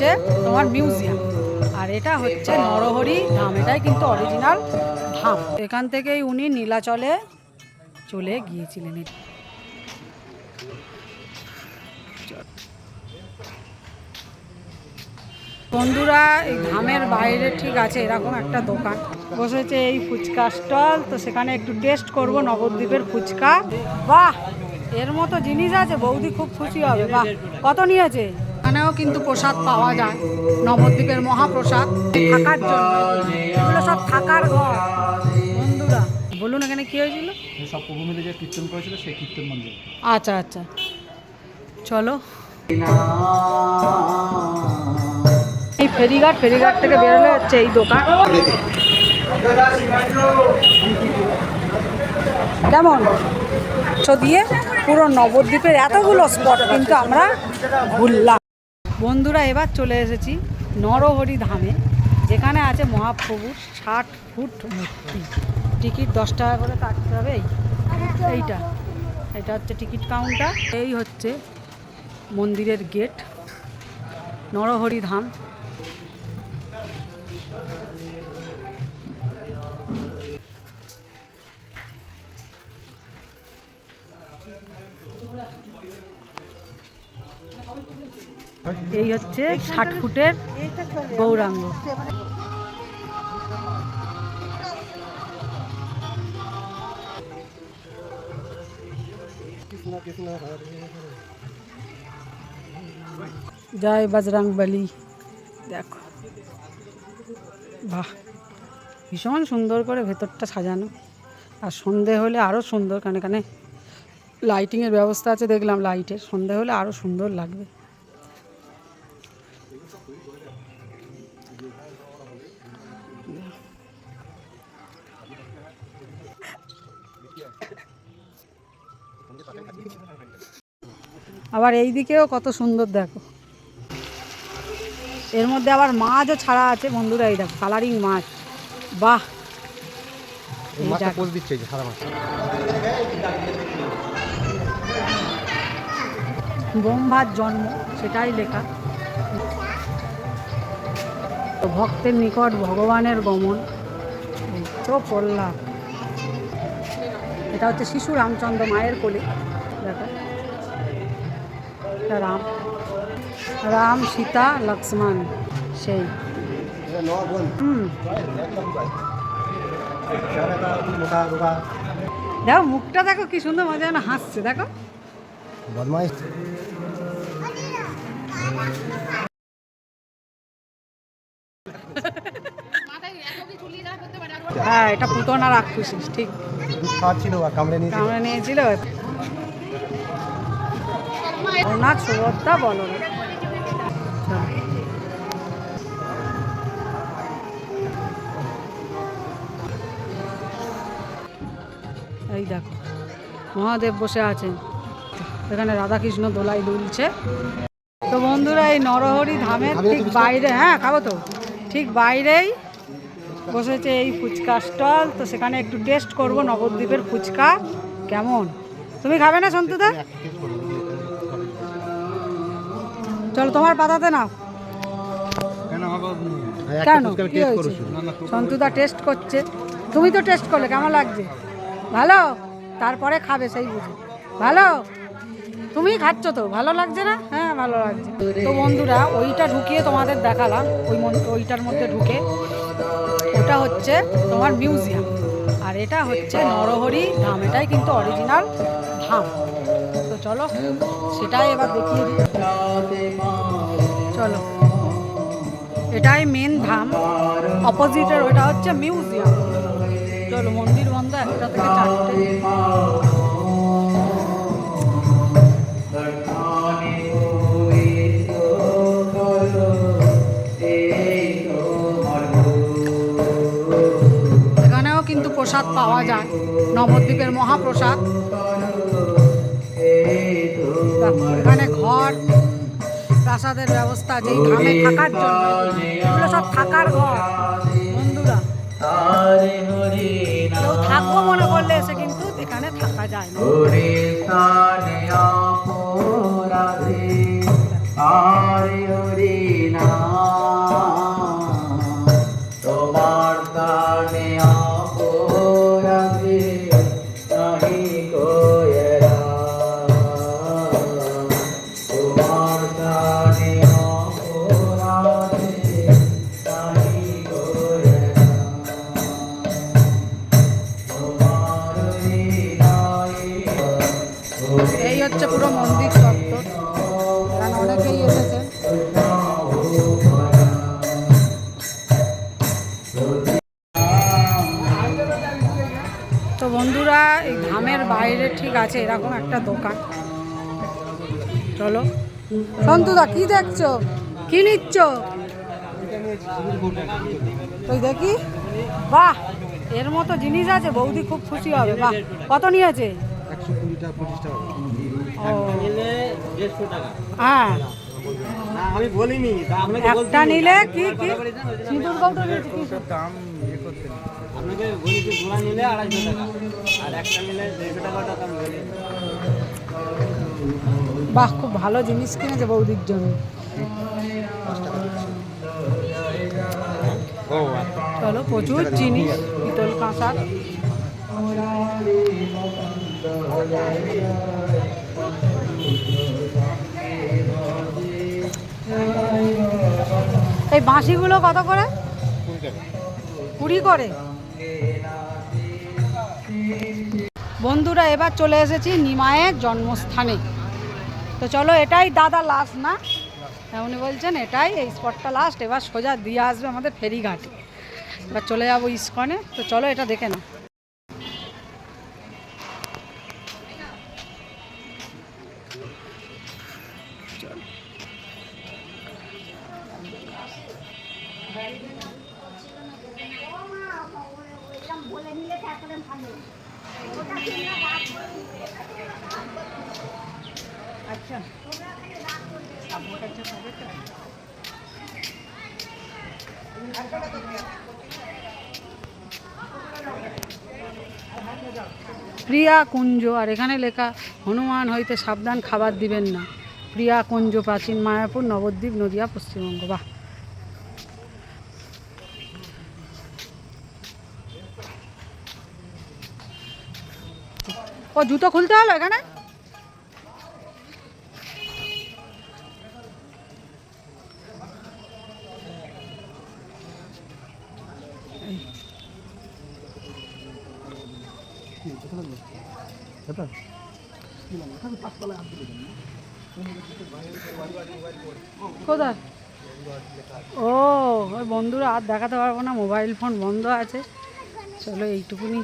হচ্ছে তোমার মিউজিয়াম। আর এটা হচ্ছে নরহরি ধাম, এটাই কিন্তু অরিজিনাল ধাম। এখান থেকেই উনি নীলাচলে চলে গিয়েছিলেন। বন্ধুরা, এই ধামের বাইরে ঠিক আছে, এরকম একটা দোকান। বসেছে এই ফুচকা স্টল, তো সেখানে একটু টেস্ট করব নবদ্বীপের ফুচকা। বাহ! এর মতো জিনিস আছে, বৌদি খুব খুশি হবে। বাহ! কত নিয়েছে? এখানেও কিন্তু প্রসাদ পাওয়া যায়। নবদ্বীপের মহাপ্রসাদ থাকার জন্য। এগুলো সব থাকার ঘর। বন্ধুরা বলুন এখানে কি হয়েছিল? এই সব প্রভু মিলে যে কীর্তন করেছিল সেই কীর্তন মন্দির। আচ্ছা আচ্ছা। চলো। এই ফেরিঘাট ফেরিঘাট থেকে বেরোলে হচ্ছে এই দোকান। কেমন? দিয়ে পুরো নবদ্বীপের এতগুলো স্পট কিন্তু আমরা ঘুরলাম। বন্ধুরা, এবার চলে এসেছি নরহরি ধামে, যেখানে আছে মহাপ্রভুর ষাট ফুট মূর্তি। টিকিট দশ টাকা করে কাটতে হবে, এই, এইটা। এটা হচ্ছে টিকিট কাউন্টার। এই হচ্ছে মন্দিরের গেট, নরহরি ধাম। এই হচ্ছে ষাট ফুটের গৌরাঙ্গ। জয় বজরং বলি। দেখো। বাহ ভীষণ সুন্দর করে ভেতরটা সাজানো। আর সন্ধে হলে আরও সুন্দর কারণ এখানে লাইটিংয়ের ব্যবস্থা আছে দেখলাম লাইটের সন্ধে হলে আরও সুন্দর লাগবে। আবার এই দিকেও কত সুন্দর দেখো। এর মধ্যে আবার মাছও ছাড়া আছে বন্ধুরা এই দেখো কালারিং মাছ। বাহ! ব্রহ্মার জন্ম সেটাই লেখা। ভক্তের নিকট ভগবানের গমন তো পড়লাম এটা হচ্ছে শিশু রামচন্দ্র মায়ের কোলে দেখো। এটা রাম। রাম সীতা লক্ষ্মণ সেই। দেখো মুখটা দেখো কি সুন্দর মজা যেন হাসছে দেখো। বদমাইশ হ্যাঁ এটা পুতনা রাক্ষসী ঠিক। কামড়ে নিয়েছিল। সুভদ্রা এই দেখো মহাদেব বসে আছেন। এখানে রাধাকৃষ্ণ দোলাই দুলছে। তো বন্ধুরা এই নরহরি ধামের ঠিক বাইরে হ্যাঁ খাব তো। ঠিক বাইরেই বসেছে এই ফুচকা স্টল। তো সেখানে একটু টেস্ট করব নবদ্বীপের ফুচকা। কেমন? তুমি খাবে না সন্তুদা চলো তোমার পাতাতে নাও। কেন কি হয়েছে? সন্তুদা টেস্ট করছে। তুমি তো টেস্ট করলে কেমন লাগছে? ভালো? তারপরে খাবে সেই বুঝে। ভালো? তুমি খাচ্ছ তো ভালো লাগছে না? হ্যাঁ ভালো লাগছে। তো বন্ধুরা ওইটা ঢুকিয়ে তোমাদের দেখালাম। ওই মন- ওইটার মধ্যে ঢুকে। ওটা হচ্ছে তোমার মিউজিয়াম। আর এটা হচ্ছে নরহরি ধাম। এটাই কিন্তু অরিজিনাল ধাম। চলো, সেটাই এবার দেখিয়ে দিই। চলো। এটাই মেন ধাম। অপোজিটের ওটা হচ্ছে মিউজিয়াম চলো, মন্দির বন্ধ একটা থেকে চারটে। এখানেও কিন্তু প্রসাদ পাওয়া যায়। নবদ্বীপের মহাপ্রসাদ। এখানে ঘর, প্রাসাদের ব্যবস্থা, যেই ধামে থাকার জন্য, এগুলো সব থাকার ঘর, বন্ধুরা। কেউ থাকব মনে করলে এসে কিন্তু এখানে থাকা যায় না। বাইরে ঠিক আছে, এরকম একটা দোকান। চলো। সন্তুদা, কি দেখছ? কি নিচ্ছ? তুই দেখি। বাহ, এর মতো জিনিস আছে, বৌদি খুব খুশি হবে। বাহ, কত নিয়েছে? হ্যাঁ। একটা নিলে কি কি? সিঁদুর কৌটো আপনাকে বলেছি জোড়া নিলে আড়াইশো টাকা, আর একটা নিলে দেড়শো টাকা টাকা বাহ, খুব ভালো জিনিস কিনেছে বৌদির জন্য। চলো, প্রচুর জিনিস পিতল কাঁসার এই বাঁশিগুলো কত করে? কুড়ি করে। বন্ধুরা এবার চলে এসেছি নিমায়ের জন্মস্থানে। তো চলো এটাই দাদা লাস্ট না? হ্যাঁ, উনি বলছেন এটাই এই স্পটটা লাস্ট এবার সোজা দিয়ে আসবে আমাদের ফেরিঘাটে। এবার চলে যাব ইস্কনে। তো চলো এটা দেখে না প্রিয়া কুঞ্জ, আর এখানে লেখা, হনুমান হইতে সাবধান খাবার দিবেন না। প্রিয়া কুঞ্জ, প্রাচীন মায়াপুর, নবদ্বীপ, নদিয়া, পশ্চিমবঙ্গ। বাহ। ও জুতো খুলতে হলো এখানে কোথায়? ও, ওই বন্ধুরা আর দেখাতে পারব না, মোবাইল ফোন বন্ধ আছে। চলো এইটুকুনি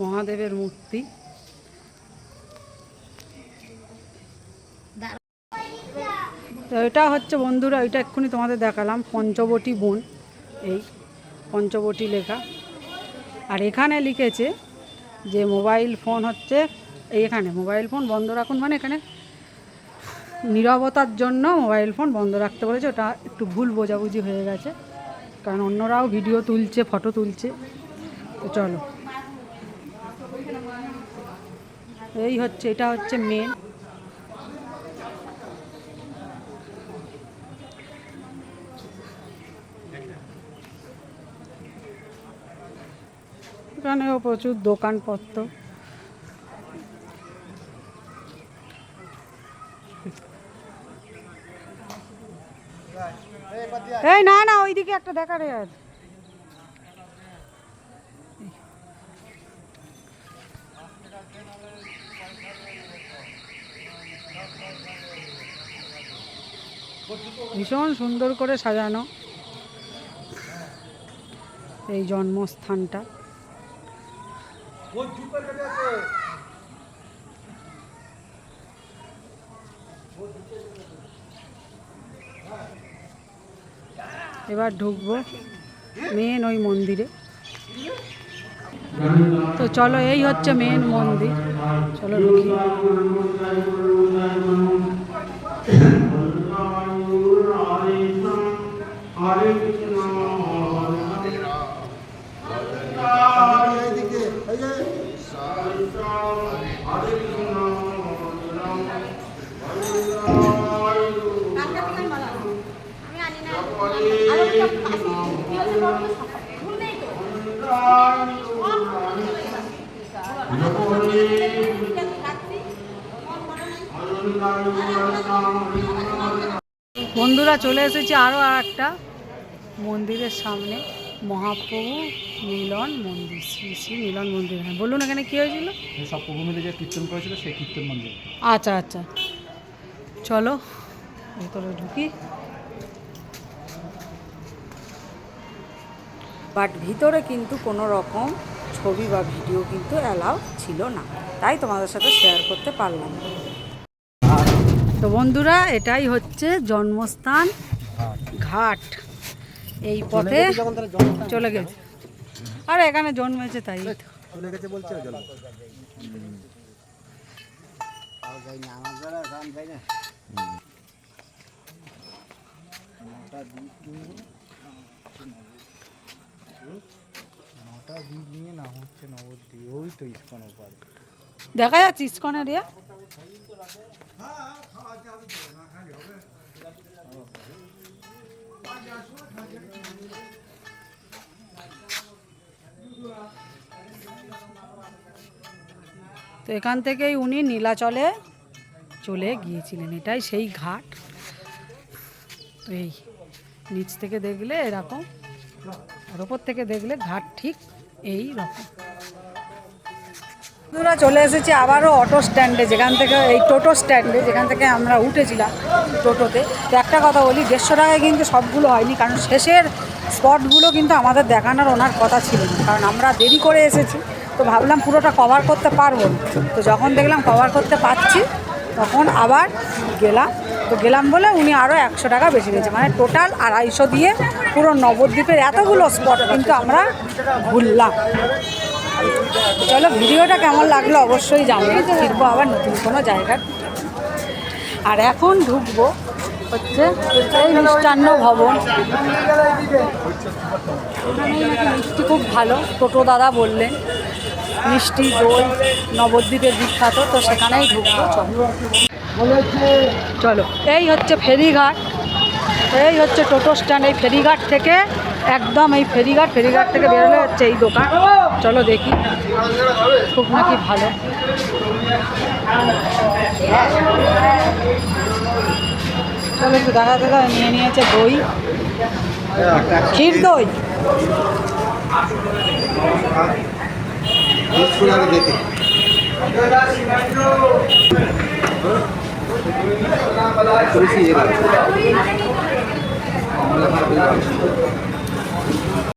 মহাদেবের মূর্তি। তো এটা হচ্ছে বন্ধুরা, এটা এক্ষুনি তোমাদের দেখালাম, পঞ্চবটি বন, এই পঞ্চবটি লেখা। আর এখানে লিখেছে যে মোবাইল ফোন হচ্ছে, এই এখানে মোবাইল ফোন বন্ধ রাখুন মানে এখানে নীরবতার জন্য মোবাইল ফোন বন্ধ রাখতে বলেছে। ওটা একটু ভুল বোঝাবুঝি হয়ে গেছে, কারণ অন্যরাও ভিডিও তুলছে, ফটো তুলছে। তো চলো। এই হচ্ছে, এটা হচ্ছে মেন এখানেও প্রচুর দোকানপত্র। এই না না, ওইদিকে একটা দেখা রে আর ভীষণ সুন্দর করে সাজানো এই জন্মস্থানটা। এবার ঢুকবো মেন ওই মন্দিরে। তো চলো, এই হচ্ছে মেন মন্দির। চলো ঢুকি। বন্ধুরা চলে এসেছি আরও আর একটা মন্দিরের সামনে মহাপ্রভু মিলন মন্দির শ্রী শ্রী মিলন মন্দির। হ্যাঁ বলুন এখানে কী হয়েছিল? সব প্রভু মিলে যে কীর্তন করেছিল সেই কীর্তন মন্দির। আচ্ছা আচ্ছা। চলো ভেতরে ঢুকি। বাট ভিতরে কিন্তু কোনো রকম ছবি বা ভিডিও কিন্তু অ্যালাউ ছিল না। তাই তোমাদের সাথে শেয়ার করতে পারলাম। না। তো বন্ধুরা এটাই হচ্ছে জন্মস্থান ঘাট। এই পথে চলে গেছে। আর এখানে জন্মেছে তাই। দেখা যাচ্ছে ইস্কনের ইয়ে। তো এখান থেকেই উনি নীলাচলে চলে গিয়েছিলেন। এটাই সেই ঘাট। তো এই নিচ থেকে দেখলে এরকম। আর ওপর থেকে দেখলে ঘাট ঠিক এই রকম। বন্ধুরা চলে এসেছি আবারও অটো স্ট্যান্ডে যেখান থেকে এই টোটো স্ট্যান্ডে যেখান থেকে আমরা উঠেছিলাম টোটোতে। তো একটা কথা বলি, দেড়শো টাকায় কিন্তু সবগুলো হয়নি, কারণ শেষের স্পটগুলো কিন্তু আমাদের দেখানোর ওনার কথা ছিল না, কারণ আমরা দেরি করে এসেছি। তো ভাবলাম পুরোটা কভার করতে পারব তো যখন দেখলাম কভার করতে পারছি, তখন আবার গেলাম। তো গেলাম বলে উনি আরও একশো টাকা বেশি নিয়েছে মানে টোটাল আড়াইশো দিয়ে পুরো নবদ্বীপের এতগুলো স্পট কিন্তু আমরা ঘুরলাম। চলো, ভিডিওটা কেমন লাগল অবশ্যই জানবে ফিরবো আবার নতুন কোনো জায়গার আর এখন ঢুকবো হচ্ছে এই মিষ্টান্ন ভবন। মিষ্টি খুব ভালো, টোটো দাদা বললেন। মিষ্টি, দই, নবদ্বীপের বিখ্যাত, তো সেখানেই ঢুকবো, চলো। চলো, এই হচ্ছে ফেরিঘাট। এই হচ্ছে টোটো স্ট্যান্ড, এই ফেরিঘাট থেকে একদম এই ফেরিঘাট ফেরিঘাট থেকে বেরোলে হচ্ছে এই দোকান। চলো দেখি, খুব নাকি ভালো। চলো একটু দেখা দেখা নিয়ে নিয়েছে দই। ক্ষীর দই? আগে।